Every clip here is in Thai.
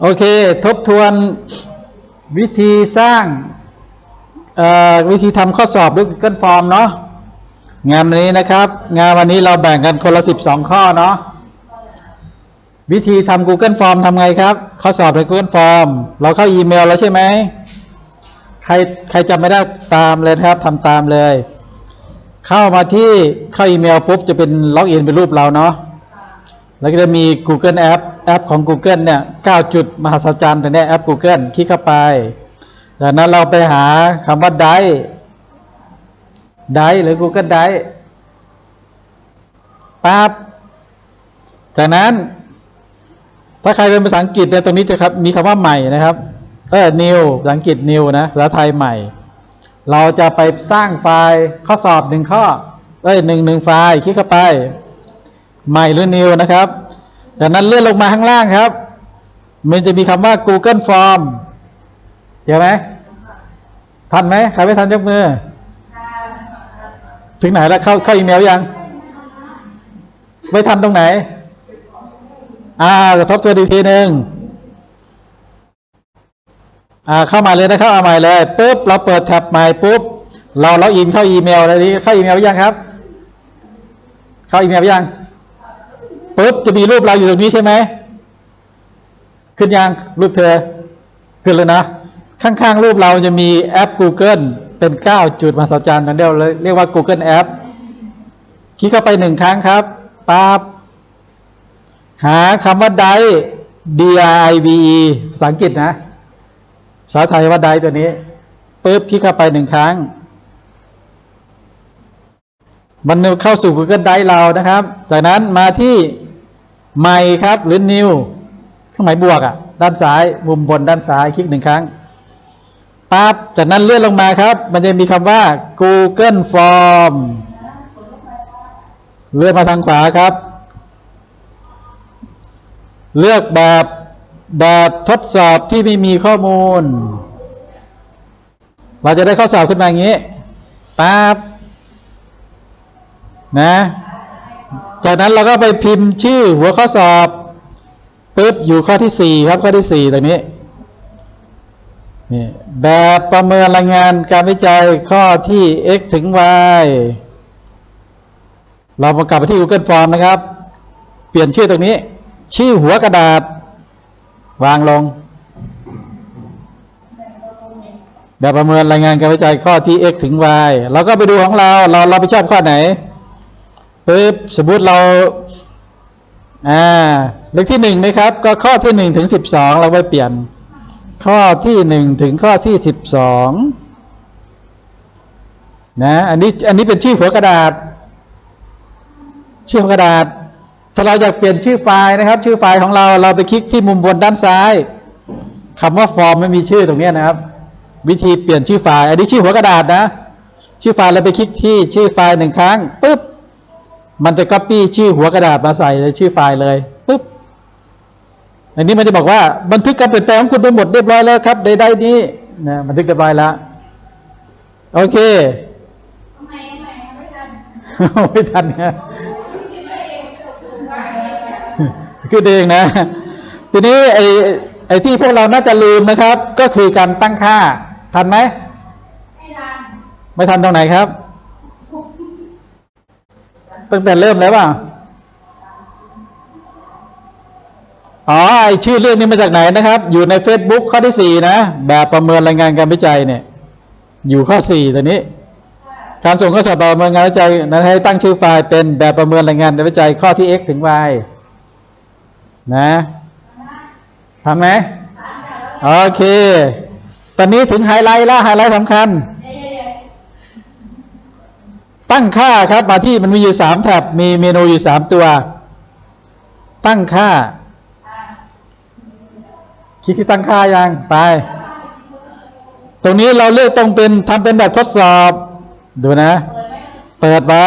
โอเค ทบทวนวิธีสร้างวิธีทำข้อสอบด้วย Google Form เนาะงานวันนี้นะครับ งานวันนี้เราแบ่งกันคนละ 12 ข้อเนาะวิธีทำ Google Form ทำไงครับ ข้อสอบใน Google Form เราเข้าอีเมลแล้วใช่ไหมใครใครจำไม่ได้ตามเลยครับทำตามเลย เข้ามาที่เข้าอีเมลปุ๊บจะเป็นล็อกอินเป็นรูปเราเนาะ แล้วก็จะมี Google App แอปของ Google เนี่ย9จุดมหัศจรรย์ตัวเนี้ยแอป Google คลิกเข้าไปจากนั้นเราไปหาคำว่า Drive Drive หรือ Google Drive ปั๊บจากนั้น ถ้าใครเป็นภาษาอังกฤษเนี่ยตรงนี้จะครับมีคำว่าใหม่นะครับเออ new ภาษาอังกฤษ new นะภาษาไทยใหม่ เราจะไปสร้างไฟล์ข้อสอบหนึ่งข้อเอ้ยหนึ่งหนึ่งไฟล์คลิกเข้าไป ใหม่หรือ new นะครับ จากนั้นเลื่อนลงมาข้างล่างครับ มันจะมีคำว่า Google Form เจอไหมทันไหมใครไม่ทันยกมือ ถึงไหนแล้วเข้าเข้าอีเมลยัง ไม่ทันตรงไหน อ่าทบทวนอีกทีหนึ่งอ่าเข้ามาเลยนะครับเอาใหม่เลยปุ๊บเราเปิดแท็บใหม่ปุ๊บเราล็อกอินเข้าอีเมลอะไรนี้เข้าอีเมลยังครับ เข้าอีเมลยัง ปุ๊บจะมีรูปเราอยู่ตรงนี้ใช่ไหมขึ้นยังรูปเธอขึ้นเลยนะ ข้างๆรูปเราจะมีแอป Google เป็น 9 จุดมหัศจรรย์นั่นเดียวเลยเรียกว่า Google App คลิกเข้าไปหนึ่งครั้งครับปั๊บหาคำว่า Drive D I V E ภาษาอังกฤษนะภาษาไทยว่า Drive ตัวนี้ปุ๊บคลิกเข้าไปหนึ่งครั้ง มันเข้าสู่ Google Drive เรานะครับ จากนั้นมาที่ ใหม่ครับ หรือ New เครื่องหมายบวกอะ่ะ ด้านซ้าย มุมบนด้านซ้ายคลิกหนึ่งครั้งปั๊บจากนั้นเลื่อนลงมาครับ มันจะมีคำว่า Google Form เลื่อนมาทางขวาครับ เลือกแบบแบบทดสอบที่ไม่มีข้อมูล เราจะได้ข้อสอบขึ้นมาอย่างนี้ปั๊บนะ จากนั้นเราก็ไปพิมพ์ชื่อหัวข้อสอบปุ๊บอยู่ข้อที่สี่ครับข้อที่สี่ตรงนี้นี่แบบประเมินรายงานการวิจัยข้อที่ x ถึง y เรามากลับไปที่ Google Form นะครับ เปลี่ยนชื่อตรงนี้ ชื่อหัวกระดาษ วางลง แบบประเมินรายงานการวิจัยข้อที่ x ถึง y เราก็ไปดูของเรา เราเราไปชอบข้อไหน ปึ๊บสมมติเราอ่าเลขที่หนึ่งนะครับ ก็ข้อที่หนึ่งถึงสิบสองเราไปเปลี่ยน ข้อที่หนึ่งถึงข้อที่สิบสองนะอันนี้อันนี้เป็นชื่อหัวกระดาษ ชื่อหัวกระดาษ ถ้าเราอยากเปลี่ยนชื่อไฟล์นะครับ ชื่อไฟล์ของเราเราไปคลิกที่มุมบนด้านซ้ายคำว่าฟอร์มไม่มีชื่อตรงนี้นะครับ วิธีเปลี่ยนชื่อไฟล์ อันนี้ชื่อหัวกระดาษนะ ชื่อไฟล์เราไปคลิกที่ชื่อไฟล์หนึ่งครั้งปุ๊บ มันจะ copy ชื่อหัวกระดาษมาใส่ในชื่อไฟล์เลยปุ๊บอันนี้มันจะบอกว่าบันทึกการเปลี่ยนแปลงของคุณไปหมดเรียบร้อยแล้วครับใดๆนี้นะบันทึกเรียบร้อยแล้วโอเคไม่ทันนะคือเองนะ ทีนี้ไอ้ไอ้ที่พวกเราน่าจะลืมนะครับ ก็คือการตั้งค่า ทันไหม ไม่ทัน ไม่ทันตรงไหนครับ ตั้งแต่เริ่มแล้วป่ะอ๋อไอชื่อเรื่องนี้มาจากไหนนะครับ อยู่ใน Facebook ข้อที่สี่นะ แบบประเมินรายงานการวิจัยเนี่ย อยู่ข้อสี่ตัวนี้การส่งข้อสอบประเมินงานวิจัยนั้นให้ตั้งชื่อไฟล์เป็นแบบประเมินรายงานการวิจัยข้อที่ x ถึง y นะทำไหมโอเค ตอนนี้ถึงไฮไลท์แล้วไฮไลท์สำคัญ ตั้งค่าครับ มาที่มันมีอยู่สามแท็บมีเมนูอยู่สามตัว ตั้งค่า คลิกที่ตั้งค่ายังไป ตรงนี้เราเลือกตรงเป็นทำเป็นแบบทดสอบ ดูนะ เปิดไว้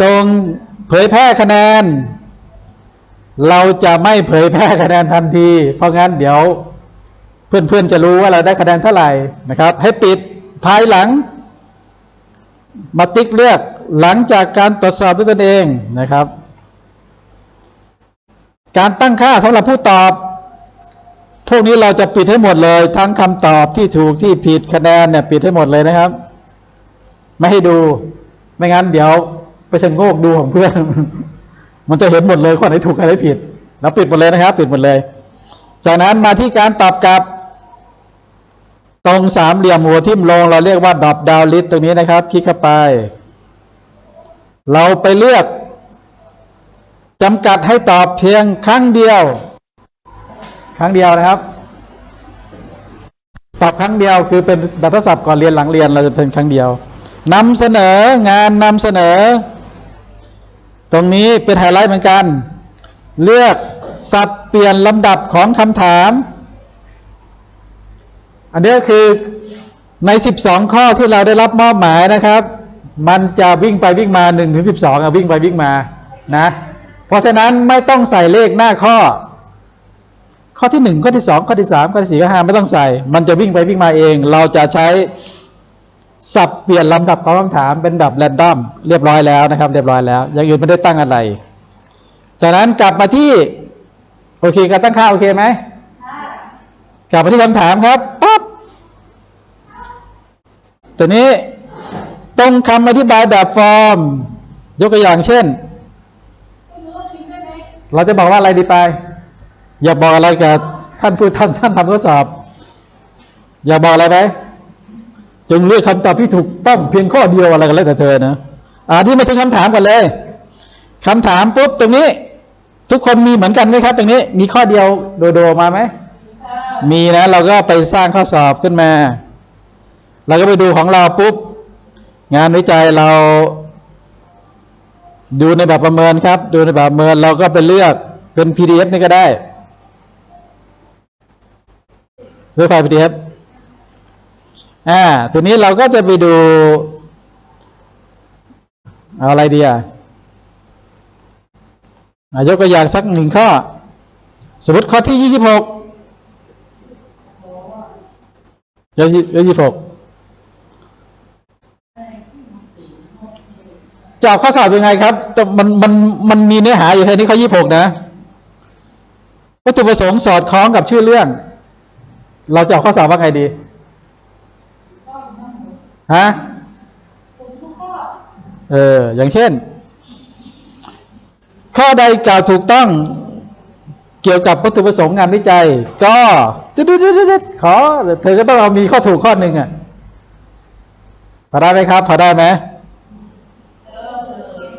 ตรงเผยแพร่คะแนน เราจะไม่เผยแพร่คะแนนทันที เพราะงั้นเดี๋ยว เพื่อนๆจะรู้ว่าเราได้คะแนนเท่าไหร่นะครับ ให้ปิดภายหลัง มาติ๊กเลือกหลังจากการตรวจสอบด้วยตนเองนะครับ การตั้งค่าสำหรับผู้ตอบ พวกนี้เราจะปิดให้หมดเลย ทั้งคำตอบที่ถูกที่ผิดคะแนนเนี่ยปิดให้หมดเลยนะครับ ไม่ให้ดูไม่งั้นเดี๋ยวไปชะโงกดูของเพื่อน มันจะเห็นหมดเลยข้อไหนถูกข้อไหนผิดเราปิดหมดเลยนะครับ ปิดหมดเลย จากนั้นมาที่การตอบกลับ ตรงสามเหลี่ยมหัวทิ่มลง เราเรียกว่าดอบดาวลิสตรงนี้นะครับ คลิกเข้าไป เราไปเลือกจำกัดให้ตอบเพียงครั้งเดียว ครั้งเดียวนะครับ ตอบครั้งเดียวคือเป็นแบบทดสอบก่อนเรียนหลังเรียนเราจะเป็นครั้งเดียวนำเสนองานนำเสนอ ตรงนี้เป็นไฮไลท์เหมือนกัน เลือกสับเปลี่ยนลำดับของคำถาม อันนี้ก็คือใน 12 ข้อที่เราได้รับมอบหมายนะครับ มันจะวิ่งไปวิ่งมา1ถึง12อะวิ่งไปวิ่งมานะ เพราะฉะนั้นไม่ต้องใส่เลขหน้าข้อ ข้อที่ 1 ข้อที่ 2 ข้อที่ 3 ข้อที่ 4 ข้อที่5ไม่ต้องใส่ มันจะวิ่งไปวิ่งมาเอง เราจะใช้สับเปลี่ยนลำดับของคำถามเป็นแบบแรนดอมเรียบร้อยแล้วนะครับ เรียบร้อยแล้วอย่างอื่นไม่ได้ตั้งอะไร จากนั้นกลับมาที่ โอเคการตั้งค่าโอเคไหมกลับมาที่คำถามครับ ตัวนี้ตรงคำอธิบายแบบฟอร์ม ยกตัวอย่างเช่น เราจะบอกว่าอะไรดีไป อย่าบอกอะไรกับท่านผู้ท่านท่านทำข้อสอบ อย่าบอกอะไรไปจงเลือกคำตอบที่ถูกต้องเพียงข้อเดียวอะไรกันแล้วแต่เธอนะอ่าที่มาถึงคำถามก่อนเลยคำถามปุ๊บตรงนี้ ทุกคนมีเหมือนกันไหมครับ ตรงนี้มีข้อเดียวโดโดมาไหมมีนะ เราก็ไปสร้างข้อสอบขึ้นมา เราก็ไปดูของเราปุ๊บ งานวิจัยเราดูในแบบประเมินครับ ดูในแบบประเมินเราก็ไปเลือกเป็น PDF นี่ก็ได้เลือกไฟล์ PDF อ่าทีนี้เราก็จะไปดู เอาอะไรดีอะยกตัวอย่างสักหนึ่งข้อ สมมติข้อที่ยี่สิบหกยี่สิบหก จะออกข้อสอบยังไงครับ มันมันมันมีเนื้อหาอยู่แค่นี้ข้อยี่สิบหกนะ วัตถุประสงค์สอดคล้องกับชื่อเรื่อง เราจะออกข้อสอบว่าไงดี ฮะ เออ อย่างเช่น ข้อใดกล่าวถูกต้องเกี่ยวกับวัตถุประสงค์งานวิจัย ก็ดดดดขอ เธอก็ต้องเอามีข้อถูกข้อหนึ่งอะ พอได้ไหมครับ พอได้ไหม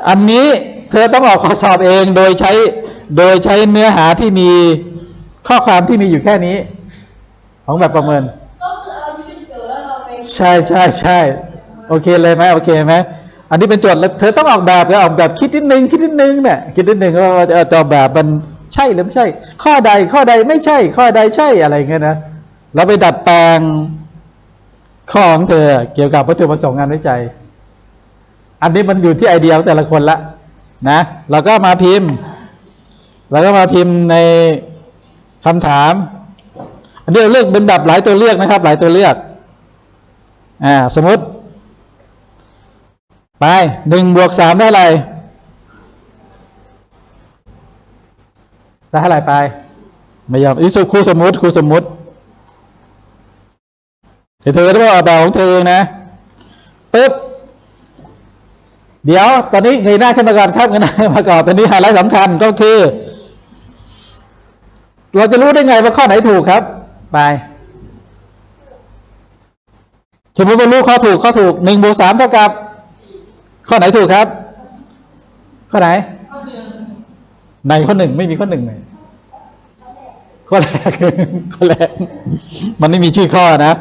อันนี้เธอต้องออกข้อสอบเองโดยใช้โดยใช้เนื้อหาที่มีข้อความที่มีอยู่แค่นี้ ของแบบประเมินก็คือเอาที่เป็นโจทย์แล้วเราไปใช่ใช่ใช่โอเคเลยไหมโอเคไหมอันนี้เป็นโจทย์แล้วเธอต้องออกแบบแล้วออกแบบคิดนิดนึงคิดนิดนึงเนี่ยคิดนิดนึงว่าเออจะออกแบบมันใช่หรือไม่ใช่ ข้อใดข้อใดไม่ใช่ ข้อใดใช่อะไรเงี้ยนะเราไปดัดแปลงข้อของเธอเกี่ยวกับวัตถุประสงค์งานวิจัย อันนี้มันอยู่ที่ไอเดียของแต่ละคนละนะเราก็มาพิมพ์เราก็มาพิมพ์ในคำถาม อันนี้เราเลือกเป็นแบบหลายตัวเลือกนะครับ หลายตัวเลือกอ่าสมมติ ไปหนึ่งบวกสามได้อะไรได้เท่าไหร่ไป ไม่ยอมอีสุครูสมมติครูสมมติเดี๋ยวเธอต้องเอาแบบของเธอเองนะปึ๊บ เดี๋ยวตอนนี้เงยหน้าขึ้นมาก่อนครับเงยหน้ามาก่อนตอนนี้ไฮไลท์สำคัญก็คือ เราจะรู้ได้ไงว่าข้อไหนถูกครับ ไปสมมติว่ารู้ข้อถูกข้อถูกหนึ่งบวกสามเท่ากับ ข้อไหนถูกครับ ข้อไหนในข้อหนึ่งไม่มีข้อหนึ่งเลยข้อแรกข้อแรกมันไม่มีชื่อข้อนะ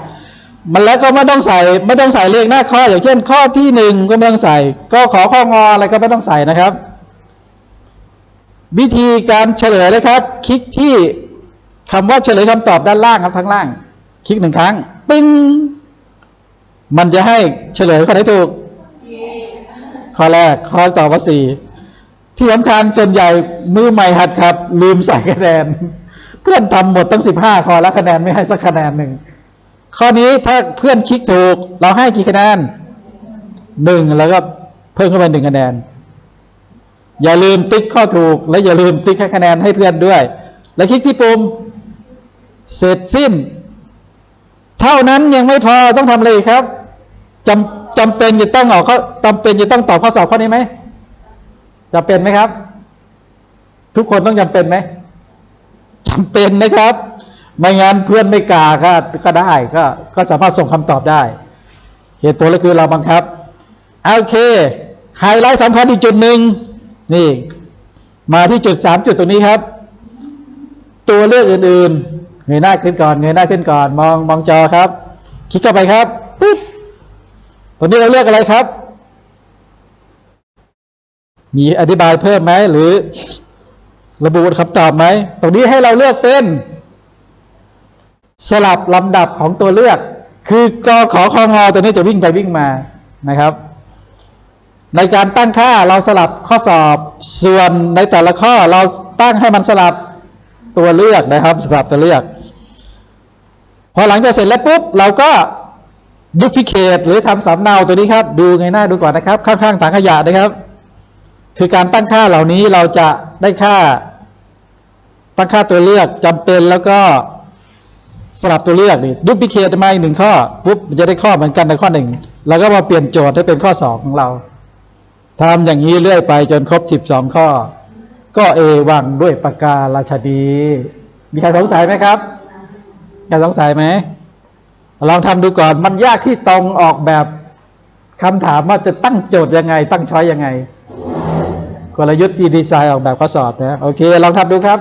มันแล้วก็ไม่ต้องใส่ไม่ต้องใส่เลขหน้าข้อ อย่างเช่นข้อที่หนึ่งก็ไม่ต้องใส่ ก็ขอข้องออะไรก็ไม่ต้องใส่นะครับ วิธีการเฉลยนะครับ คลิกที่คำว่าเฉลยคำตอบด้านล่างครับทั้งล่าง คลิกหนึ่งครั้งปึ้งมันจะให้เฉลยข้อไหนถูกข้อแรกข้อตอบว่าสี่ที่สำคัญส่วนใหญ่มือใหม่หัดครับ ลืมใส่คะแนน เพื่อนทำหมดตั้งสิบห้าข้อแล้วคะแนนไม่ให้สักคะแนนหนึ่ง ข้อนี้ถ้าเพื่อนคลิกถูก เราให้กี่คะแนนหนึ่งแล้วก็เพิ่มเข้าไปหนึ่งคะแนน อย่าลืมติ๊กข้อถูก และอย่าลืมติ๊กให้คะแนนให้เพื่อนด้วย และคลิกที่ปุ่มเสร็จสิ้น เท่านั้นยังไม่พอต้องทำอะไรอีกครับจำจำเป็นจะต้องออกข้อจำเป็นจะต้องตอบข้อสอบข้อนี้ไหมจำเป็นไหมครับ ทุกคนต้องจำเป็นไหมจำเป็นนะครับ ไม่งั้นเพื่อนไม่กล้าก็ก็ได้ก็ก็สามารถส่งคำตอบได้ เหตุผลก็คือเราบังคับโอเคไฮไลท์สำคัญอีกจุดหนึ่งนี่ มาที่จุดสามจุดตรงนี้ครับ ตัวเลือกอื่นๆเงยหน้าขึ้นก่อนเงยหน้าขึ้นก่อน มองมองจอครับ คลิกเข้าไปครับปึ๊บตรงนี้เราเลือกอะไรครับ มีอธิบายเพิ่มไหมหรือ ระบุคำตอบไหมตรงนี้ให้เราเลือกเป็น สลับลำดับของตัวเลือก คือกอขอคองอตัวนี้จะวิ่งไปวิ่งมานะครับ ในการตั้งค่าเราสลับข้อสอบส่วนในแต่ละข้อเราตั้งให้มันสลับตัวเลือกนะครับสลับตัวเลือก พอหลังจากเสร็จแล้วปุ๊บเราก็ดูพิเคตหรือทำสำเนาตัวนี้ครับ ดูไงหน้าดูก่อนนะครับ ข้างๆถังขยะนะครับ คือการตั้งค่าเหล่านี้เราจะได้ค่า ตั้งค่าตัวเลือกจำเป็นแล้วก็ สลับตัวเลือกนี่ดูพิเคตมาอีกหนึ่งข้อปุ๊บมันจะได้ข้อเหมือนกันในข้อหนึ่งแล้วก็มาเปลี่ยนโจทย์ให้เป็นข้อสองของเราทำอย่างนี้เรื่อยไปจนครบสิบสองข้อ ก็เอวังด้วยปากการาชดี มีใครสงสัยไหมครับใครสงสัยไหมลองทำดูก่อนมันยากที่ตรงออกแบบคำถามว่าจะตั้งโจทย์ยังไง ตั้งช้อยยังไงกลยุทธ์ที่ดีไซน์ออกแบบข้อสอบนะโอเคลองทำดูครับ